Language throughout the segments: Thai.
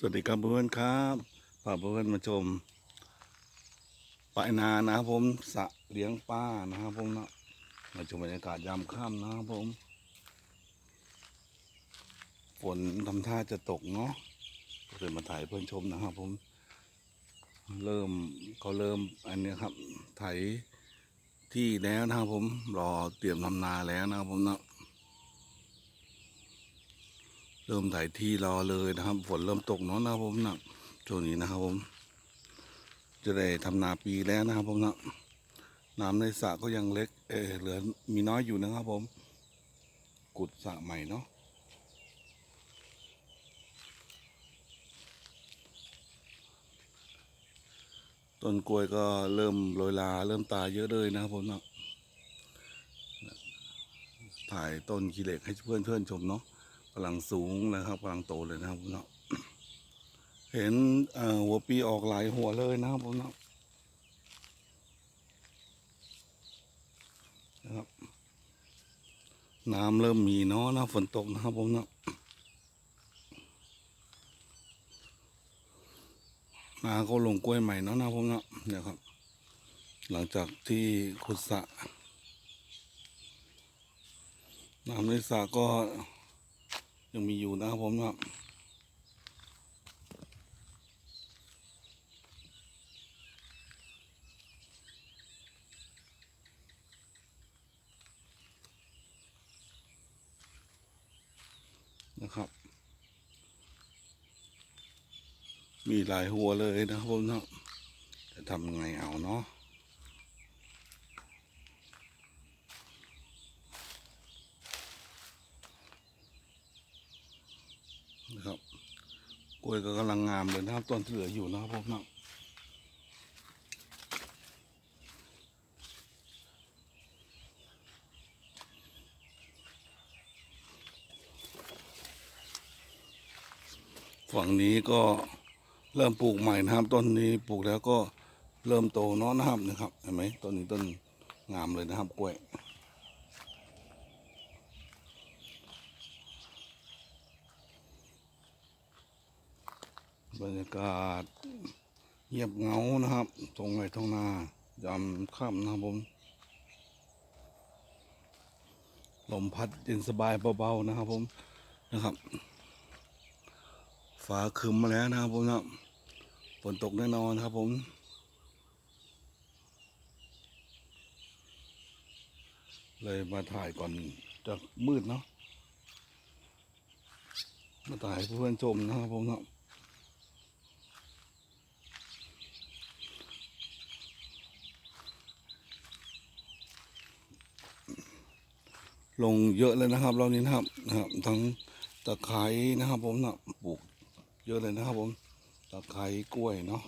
สวัสดีครับเพื่อนครับพาเพื่อนมาชมปลายนานะครับผมสระเลี้ยงปลานะครับผมเนาะมาชมบรรยากาศยามค่ำนะครับผม ฝนทำท่าจะตกเนาะก็เลยมาถ่ายเพื่อนชมนะครับผม เริ่มเขาเริ่มอันนี้ครับไถที่แล้วนะครับผมรอเตรียมทำนาแล้วนะครับผมเนาะ เริ่มไถที่รอเลยนะครับ ฝนเริ่มตกเนาะนะครับผมนะช่วงนี้นะครับผม จะได้ทำนาปีแล้วนะครับผมนะน้ำในสระก็ยังเล็ก เออเหลือมีน้อยอยู่นะครับผม กุดสระใหม่เนาะต้นกล้วยก็เริ่มโรยลาเริ่มตายเยอะเลยนะครับผมนะถ่ายต้นขี้เหล็กให้เพื่อนเพื่อนๆชมเนาะำลังสูงนะครับกำลังโตเลยนะครับผมเนาะเห็นหัวปีออกหลายหัวเลยนะครับผมเนาะนะครับ น้ำเริ่มมีเนาะนะฝนตกนะครับผมเนาะนาก็ลงกล้วยใหม่เนาะนะครับผมเนาะเนี่ยครับ หลังจากที่ขุดสระน้ำในสระก็ ยังมีอยู่นะครับผมนะครับนะครับ มีหลายหัวเลยนะครับผมเนาะจะทำไงเอาเนาะนะครับก ล้วยก็กำลังงามเลยนะครับต้นที่เหลืออยู่นะครับผมเนาะฝั่งนี้ก็เริ่มปลูกใหม่นะครับ ต้นนี้ปลูกแล้วก็เริ่มโตเนาะนะครับนะครับเห็นไหมต้นนี้ต้นงามเลยนะครับกล้วย บรรยากาศเงียบเงานะครับตรงไหนตรงนายามค่ำนะครับผม ลมพัดเย็นสบายเบาๆนะครับผมนะครับฟ้าครึมมาแล้วนะครับผมนะฝนตกแน่นอนครับผมเลยมาถ่ายก่อนจะมืดเนาะมาถ่ายเพื่อนชมนะครับผมเนาะ ลงเยอะเลยนะครับรอบนี้นะครับนะครับทั้งตะไคร้นะครับผมนะปลูกเยอะเลยนะครับผมตะไคร้กล้วยเนาะ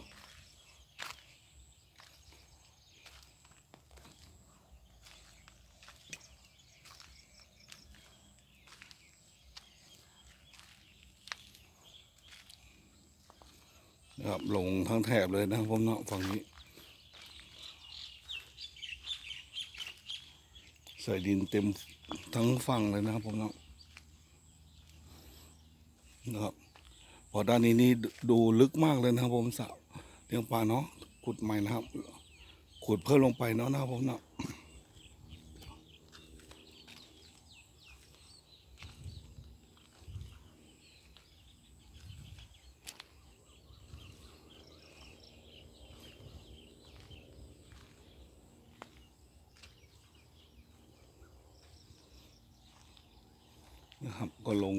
นะครับลงทั้งแถบเลยนะครับผมเนาะฝั่งนี้ ใส่ดินเต็มทั้งฝั่งเลยนะครับผมเนาะนะครับพอด้านนี้นี่ดูลึกมากเลยนะครับผมสระเลี้ยงปลาเนาะขุดใหม่นะครับ ขุดเพิ่มลงไปเนาะนะครับผมเนาะ นะครับ ก็ลง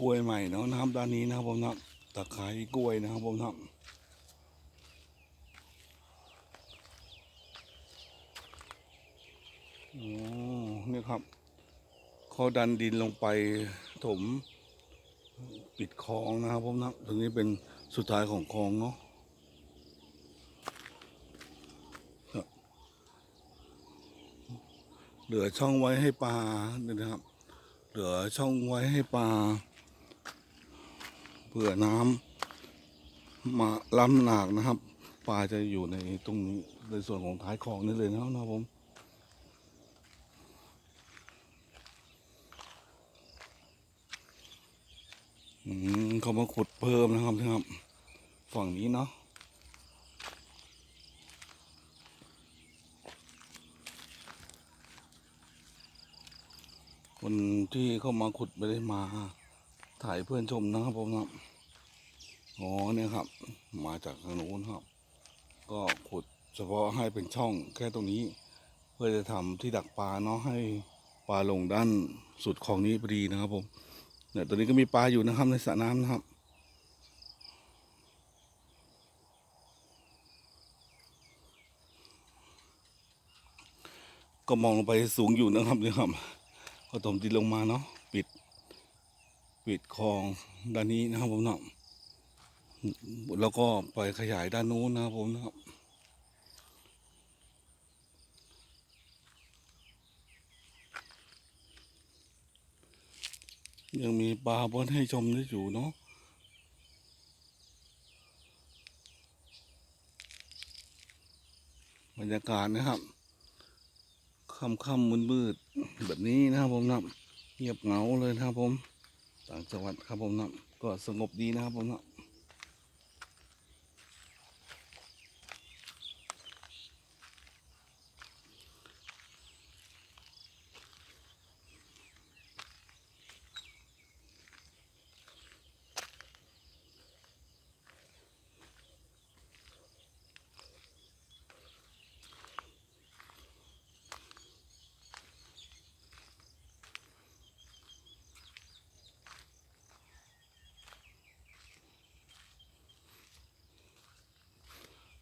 กล้วยใหม่เนาะนะครับด้านนี้นะครับผมนะตะไคร้กล้วยนะครับผมนะโอ้นี่ครับเขาดันดินลงไปถมปิดคลองนะครับผมนะตรงนี้เป็นสุดท้ายของคลองเนาะครับเห ลือช่องไว้ให้ปลาเนี่ยนะครับ เหลือช่องไว้ให้ปลาเผื่อน้ำมาล้ำหนักนะครับ ปลาจะอยู่ในตรงนี้ในส่วนของท้ายคลองนี่เลยนะครับนะผมอืมเขามาขุดเพิ่มนะครับนะครับ ฝั่งนี้เนาะ คนที่เข้ามาขุดไม่ได้มา ถ่ายเพื่อนชมนะครับผมครับอ๋อเนี่ยครับ มาจากทางนู้นครับ ก็ขุดเฉพาะให้เป็นช่องแค่ตรงนี้ เพื่อจะทำที่ดักปลาเนาะให้ปลาลงด้านสุดของนี้พอดีนะครับผมเนี่ยตอนนี้ก็มีปลาอยู่นะครับในสระน้ำนะครับก็มองลงไปสูงอยู่นะครับเนี่ยครับ ก็ถมดินลงมาเนาะปิด ปิดคลองด้านนี้นะครับผมเนาะแล้วก็ไปขยายด้านนู้นนะครับผมนะครับยังมีปลาบอนให้ชมได้อยู่เนาะบรรยากาศนะครับค่ำค่ำมืดมืดๆ แบบนี้นะครับผมนะเงียบเหงาเลยนะครับผม ต่างจังหวัดครับผมนะก็สงบดีนะครับผมนะ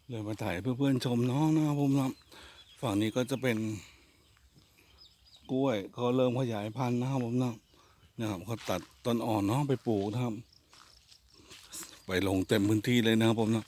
เลยมาถ่ายเพื่อนๆชมเนาะนะครับผมนะฝั่งนี้ก็จะเป็นกล้วยเขาเริ่มขยายพันธุ์นะครับผมนะนะครับเขาตัดต้นอ่อนเนาะไปปลูกนะครับ ไปลงเต็มพื้นที่เลยนะครับผมนะ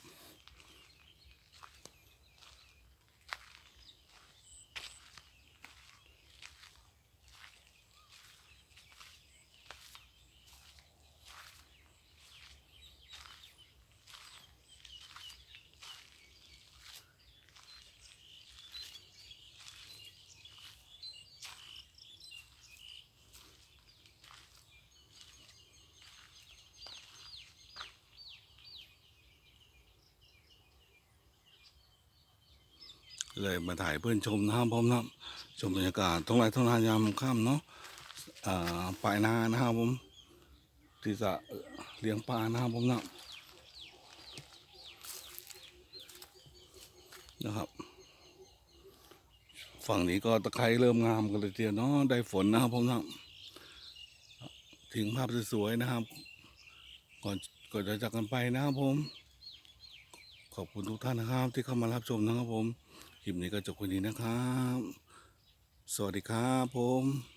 เลยมาถ่ายเพื่อนชมนะครับผมนะชมบรรยากาศท้องไร่ท้องนายามค่ำเนาะปลายนานะครับผมที่จะเลี้ยงปลานะครับผมนะนะครับ ฝั่งนี้ก็ตะไคร้เริ่มงามกันเลยทีเดียวเนาะได้ฝนนะครับผมนะถึงภาพสวยๆนะครับ ก่อนก่อนจะจากกันไปนะครับผม ขอบคุณทุกท่านนะครับที่เข้ามารับชมนะครับผม คลิปนี้ก็จบคนนี้นะครับ สวัสดีครับผม